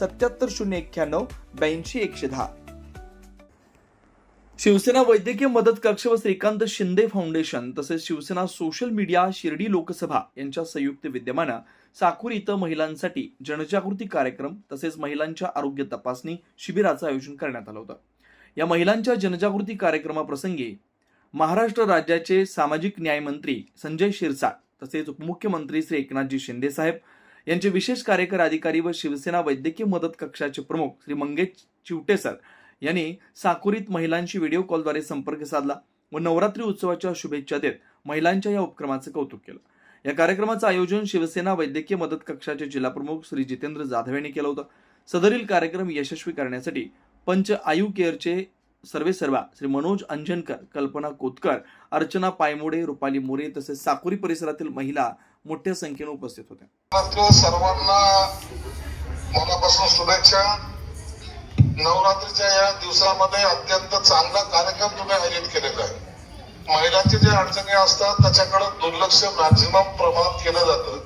सत्याहत्तर शून्य एक्क्याण्णव ब्याऐंशी एकशे दहा. शिवसेना वैद्यकीय मदत कक्ष व श्रीकांत शिंदे फाउंडेशन तसेच शिवसेना सोशल मीडिया शिर्डी लोकसभा यांच्या संयुक्त विद्यमानं साकूर इथं महिलांसाठी जनजागृती कार्यक्रम तसेच महिलांच्या आरोग्य तपासणी शिबिराचं आयोजन करण्यात आलं होतं. या महिलांच्या जनजागृती कार्यक्रमाप्रसंगी महाराष्ट्र राज्याचे सामाजिक न्याय मंत्री संजय शिरसाट तसेच उपमुख्यमंत्री श्री एकनाथजी शिंदे साहेब यांचे विशेष कार्यकर अधिकारी व शिवसेना वैद्यकीय मदत कक्षाचे प्रमुख श्री मंगेश चिवटे सर यांनी साकुरीत महिलांशी व्हिडिओ कॉलद्वारे संपर्क साधला व नवरात्री उत्सवाच्या शुभेच्छा देत महिलांच्या या उपक्रमाचं कौतुक केलं. या कार्यक्रमाचं आयोजन शिवसेना वैद्यकीय मदत कक्षाचे जिल्हाप्रमुख श्री जितेंद्र जाधव यांनी केलं होतं. सदरील कार्यक्रम यशस्वी करण्यासाठी पंच आयु केअरचे सर्वे सर्वा श्री मनोज अंजनकर कल्पना कोतकर अर्चना पायमोडे रुपाली मोरे तसेच साकुरी परिसरातील महिला मोठ्या संख्येने उपस्थित होत्या. सर्वांना. मनापासून शुभेच्छा. नवरात्रीच्या या दिवसामध्ये अत्यंत चांगला कार्यक्रम तुम्ही आयोजित केलेला आहे. महिलांचे जे अडचणी असतात त्याच्याकडे दुर्लक्ष मॅक्झिमम प्रमाणात केलं जातं.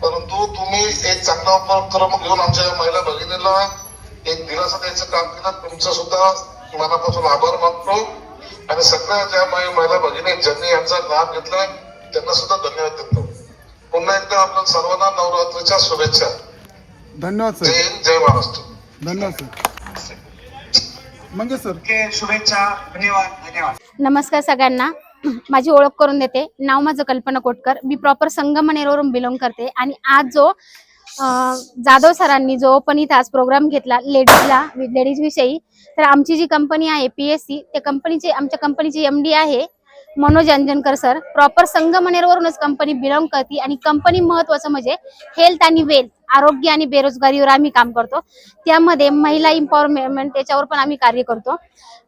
परंतु तुम्ही एक चांगला उपक्रम घेऊन आमच्या या महिला भगिनीला एक दिलासा द्यायचं काम केलं. तुमचं सुद्धा मनापासून आभार मानतो. आणि सगळ्या ज्या महिला भगिनी ज्यांनी यांचा लाभ घेतला त्यांना सुद्धा धन्यवाद देतो. पुन्हा एकदा आपण सर्वांना नवरात्रीच्या शुभेच्छा. धन्यवाद जय सर हिंद जय महाराष्ट्र. धन्यवाद सर. मंगेश सर. के शुभेच्छा धन्यवाद धन्यवाद. नमस्कार सगळ्यांना. माझी ओळख करून देते. नाव माझं कल्पना कोटकर. मी प्रॉपर संगमनेरवरून बिलोंग करते. आणि आज जो अं, जाधव सरांनी जो पण इथं आज प्रोग्राम घेतला लेडीजला लेडीज विषयी तर आमची जी कंपनी आहे पी एस सी त्या कंपनीचे आमच्या कंपनीची एम डी आहे. मनोज अंजनकर सर. प्रॉपर संगमनेरवरूनच कंपनी बिलॉंग करते आणि कंपनी महत्वाचं म्हणजे हेल्थ आणि वेल्थ आरोग्य आणि बेरोजगारीवर आम्ही काम करतो. त्यामध्ये महिला इम्पॉवरमेंट त्याच्यावर पण आम्ही कार्य करतो.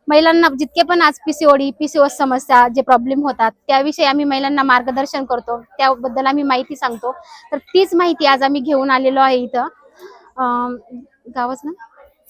महिलांना जितके पण आज पीसीओडी पीसीओएस समस्या जे प्रॉब्लेम होतात त्याविषयी आम्ही महिलांना मार्गदर्शन करतो. त्याबद्दल आम्ही माहिती सांगतो. तर तीच माहिती आज आम्ही घेऊन आलेलो आहे इथं. गावच ना?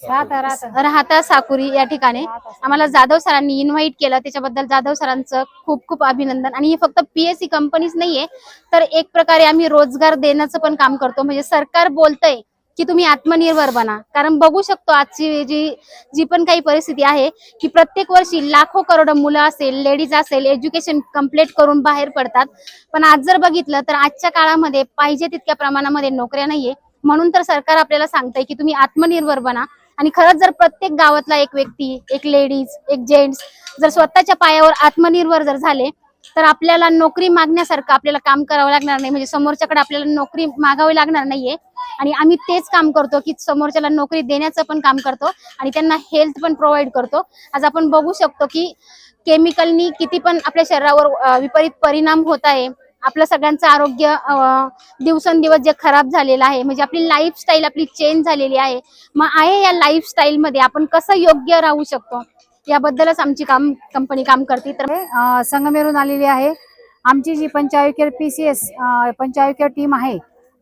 राहता साकुरी या ठिकाणी. आम्हाला जाधव सरांनी इन्व्हाइट केलं. त्याच्याबद्दल जाधव सरांचं खूप खूप अभिनंदन. आणि हे फक्त पीएससी कंपनीच नाहीये तर एक प्रकारे आम्ही रोजगार देण्याचं पण काम करतो. म्हणजे सरकार बोलतंय की तुम्ही आत्मनिर्भर बना. कारण बघू शकतो आजची जी जी पण काही परिस्थिती आहे की प्रत्येक वर्षी लाखो करोड मुलं असेल लेडीज असेल एज्युकेशन कंप्लीट करून बाहेर पडतात. पण आज जर बघितलं तर आजच्या काळामध्ये पाहिजे तितक्या प्रमाणामध्ये नोकऱ्या नाहीये. म्हणून तर सरकार आपल्याला सांगतंय की तुम्ही आत्मनिर्भर बना. आणि खरंच जर प्रत्येक गावातला एक व्यक्ती एक लेडीज एक जेंट्स जर स्वतःच्या पायावर आत्मनिर्भर जर झाले तर आपल्याला नोकरी मागण्यासारखं आपल्याला काम करावं लागणार नाही. म्हणजे समोरच्याकडे आपल्याला नोकरी मागावी लागणार नाहीये. आणि आम्ही तेच काम करतो की समोरच्याला नोकरी देण्याचं पण काम करतो आणि त्यांना हेल्थ पण प्रोव्हाइड करतो. आज आपण बघू शकतो की केमिकलनी किती पण आपल्या शरीरावर विपरीत परिणाम होत आहे. आपलं सगळ्यांचं आरोग्य दिवसेंदिवस जे खराब झालेलं आहे म्हणजे आपली लाईफस्टाईल आपली चेंज झालेली आहे मग आहे या लाईफस्टाईलमध्ये आपण कसं योग्य राहू शकतो? याबद्दलच आमची काम कंपनी काम करते. तर संगमेरून आलेली आहे. आमची जी पंचायकेअर पी सी एस पंचायकेअर टीम आहे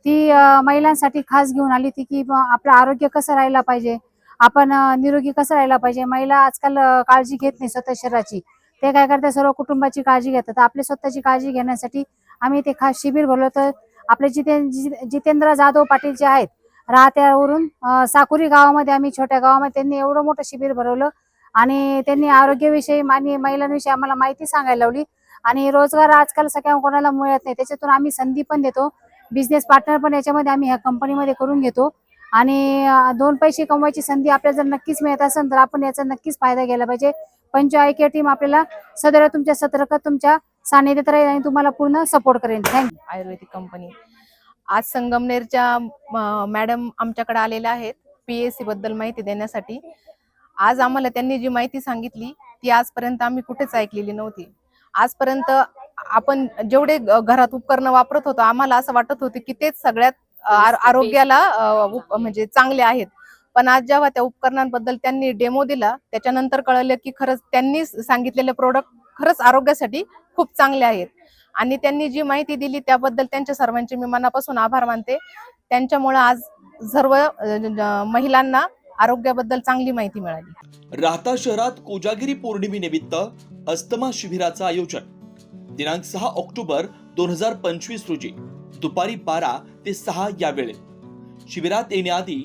ती महिलांसाठी खास घेऊन आली होती की आपलं आरोग्य कसं राहायला पाहिजे? आपण निरोगी कसं राहायला पाहिजे? महिला आजकाल काळजी घेत नाही स्वतः शरीराची. ते काय करतात? सर्व कुटुंबाची काळजी घेतात. आपली स्वतःची काळजी घेण्यासाठी आम्ही ते खास शिबिर भरलो तर आपले जिते जितेंद्र जाधव पाटील जे आहेत राहत्यावरून साकुरी गावामध्ये आम्ही छोट्या गावामध्ये त्यांनी एवढं मोठं शिबिर भरवलं. आणि त्यांनी आरोग्याविषयी आणि महिलांविषयी आम्हाला माहिती सांगायला लावली. आणि रोजगार आजकाल सगळ्या कोणाला मिळत नाही. त्याच्यातून आम्ही संधी पण देतो. बिझनेस पार्टनर पण याच्यामध्ये आम्ही ह्या कंपनीमध्ये करून घेतो. आणि दोन पैसे कमवायची संधी आपल्याला जर नक्कीच मिळत असेल तर आपण याचा नक्कीच फायदा घ्यायला पाहिजे. पंचायत टीम आपल्याला सदर तुमच्या सतर्क तुमच्या सानिध्यात राहील आणि तुम्हाला पूर्ण सपोर्ट करेन थँक्यू आयुर्वेदिक कंपनी आज संगमनेरच्या मॅडम आमच्याकडे आलेल्या आहेत पीएससी बद्दल माहिती देण्यासाठी. आज आम्हाला त्यांनी जी माहिती सांगितली ती आजपर्यंत आम्ही कुठेच ऐकलेली नव्हती. आजपर्यंत आपण जेवढे घरात उपकरणं वापरत होतो आम्हाला असं वाटत होतं की तेच सगळ्यात आरोग्याला म्हणजे चांगले आहेत. पण आज जेव्हा त्या उपकरणांबद्दल त्यांनी डेमो दिला त्याच्यानंतर कळलं की खरंच त्यांनी सांगितलेले प्रोडक्ट खरंच आरोग्यासाठी खूप चांगले आहेत. आणि त्यांनी जी माहिती दिली त्याबद्दल त्यांच्या सर्वांचे मी मनापासून आभार मानते. त्यांच्यामुळे आज सर्व महिलांना आरोग्याबद्दल चांगली माहिती मिळाली. राहता शहरात कोजागिरी पौर्णिमेनिमित्त अस्तमा शिबिराचं आयोजन. दिनांक सहा ऑक्टोबर दोन हजार पंचवीस रोजी. दुपारी बारा ते सहा या वेळेत शिबिरात येण्याआधी